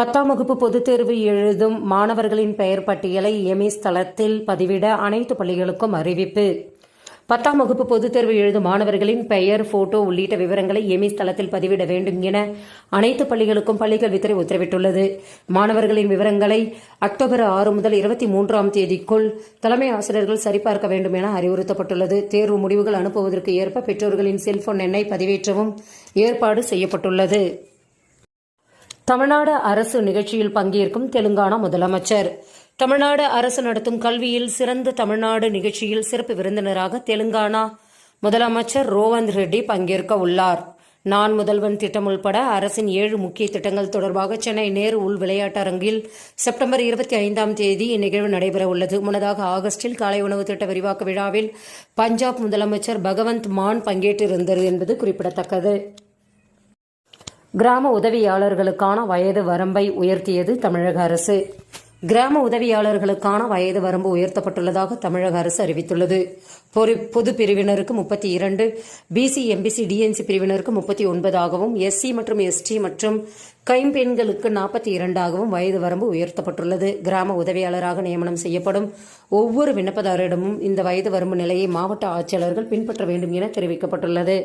பத்தாம் வகுப்பு பொதுத் தேர்வு எழுதும் மாணவர்களின் பெயர் பட்டியலை எமிஸ் தளத்தில் பதிவிட அனைத்து பள்ளிகளுக்கும் அறிவிப்பு. பத்தாம் வகுப்பு பொதுத் தேர்வு எழுதும் மாணவர்களின் பெயர் போட்டோ உள்ளிட்ட விவரங்களை எமிஸ் தளத்தில் பதிவிட வேண்டும் என அனைத்து பள்ளிகளுக்கும் பள்ளிக்கல்வித்துறை உத்தரவிட்டுள்ளது. மாணவர்களின் விவரங்களை அக்டோபர் ஆறு முதல் இருபத்தி மூன்றாம் தேதிக்குள் தலைமை ஆசிரியர்கள் சரிபார்க்க வேண்டும் என அறிவுறுத்தப்பட்டுள்ளது. தேர்வு முடிவுகள் அனுப்புவதற்கு ஏற்ப பெற்றோர்களின் செல்போன் எண்ணை பதிவேற்றவும் ஏற்பாடு செய்யப்பட்டுள்ளது. தமிழ்நாடு அரசு நிகழ்ச்சியில் பங்கேற்கும் தெலுங்கானா முதலமைச்சர். தமிழ்நாடு அரசு நடத்தும் கல்வியில் சிறந்த தமிழ்நாடு நிகழ்ச்சியில் சிறப்பு விருந்தினராக தெலுங்கானா முதலமைச்சர் ரோவந்த் ரெட்டி பங்கேற்க உள்ளார். நான் முதல்வன் திட்டம் உள்பட அரசின் ஏழு முக்கிய திட்டங்கள் தொடர்பாக சென்னை நேரு உள் விளையாட்டரங்கில் செப்டம்பர் இருபத்தி ஐந்தாம் தேதி இந்நிகழ்வு நடைபெற உள்ளது. முன்னதாக ஆகஸ்டில் காலை உணவு திட்ட விரிவாக்க விழாவில் பஞ்சாப் முதலமைச்சர் பகவந்த் மான் பங்கேற்றிருந்தது என்பது குறிப்பிடத்தக்கது. கிராம உதவியாளர்களுக்கான வயது வரம்பை உயர்த்தியது தமிழக அரசு. கிராம உதவியாளர்களுக்கான வயது வரம்பு உயர்த்தப்பட்டுள்ளதாக தமிழக அரசு அறிவித்துள்ளது. பொது பிரிவினருக்கு முப்பத்தி இரண்டு பிசி எம்பிசி டிஎன்சி பிரிவினருக்கு முப்பத்தி ஒன்பதாகவும் எஸ்சி மற்றும் எஸ்டி மற்றும் கைம்பெண்களுக்கு நாற்பத்தி இரண்டாகவும் வயது வரம்பு உயர்த்தப்பட்டுள்ளது. கிராம உதவியாளராக நியமனம் செய்யப்படும் ஒவ்வொரு விண்ணப்பதாரிடமும் இந்த வயது வரம்பு நிலையை மாவட்ட ஆட்சியாளர்கள் பின்பற்ற வேண்டும் என தெரிவிக்கப்பட்டுள்ளது.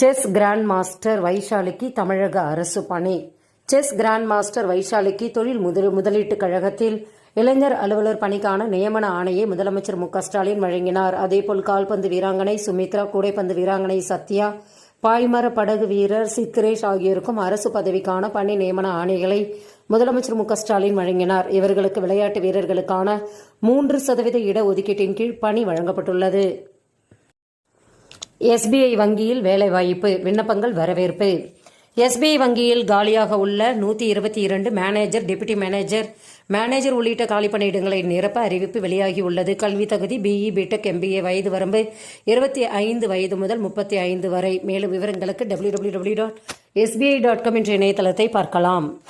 செஸ் கிராண்ட் மாஸ்டர் வைஷாலிக்கு தமிழக அரசு பணி. செஸ் கிராண்ட் மாஸ்டர் வைஷாலிக்கு தொழில் முதல் முதலீட்டுக் கழகத்தில் இளைஞர் அலுவலர் பணிக்கான நியமன ஆணையை முதலமைச்சர் மு ஸ்டாலின் வழங்கினார். அதேபோல் கால்பந்து வீராங்கனை சுமித்ரா கூடைப்பந்து வீராங்கனை சத்யா பாய்மர படகு வீரர் சித்ரேஷ் ஆகியோருக்கும் அரசு பதவிக்கான பணி நியமன ஆணைகளை முதலமைச்சர் மு ஸ்டாலின் வழங்கினார். இவர்களுக்கு விளையாட்டு வீரர்களுக்கான மூன்று சதவீத இடஒதுக்கீட்டின் கீழ் பணி வழங்கப்பட்டுள்ளது. எஸ்பிஐ வங்கியில் வேலைவாய்ப்பு விண்ணப்பங்கள் வரவேற்பு. எஸ்பிஐ வங்கியில் காலியாக உள்ள நூற்றி இருபத்தி இரண்டு மேனேஜர் டெபுட்டி மேனேஜர் மேனேஜர் உள்ளிட்ட காலி பணியிடங்களை நிரப்ப அறிவிப்பு வெளியாகியுள்ளது கல்வி தகுதி பிஇ பிடெக் எம்பிஏ வயது வரம்பு இருபத்தி ஐந்து வயது முதல் முப்பத்தி ஐந்து வரை. மேலும் விவரங்களுக்கு W W W dot SBI dot com என்ற இணையதளத்தை பார்க்கலாம்.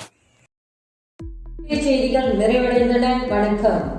செய்திகள் நிறைவடைந்தன. வணக்கம்.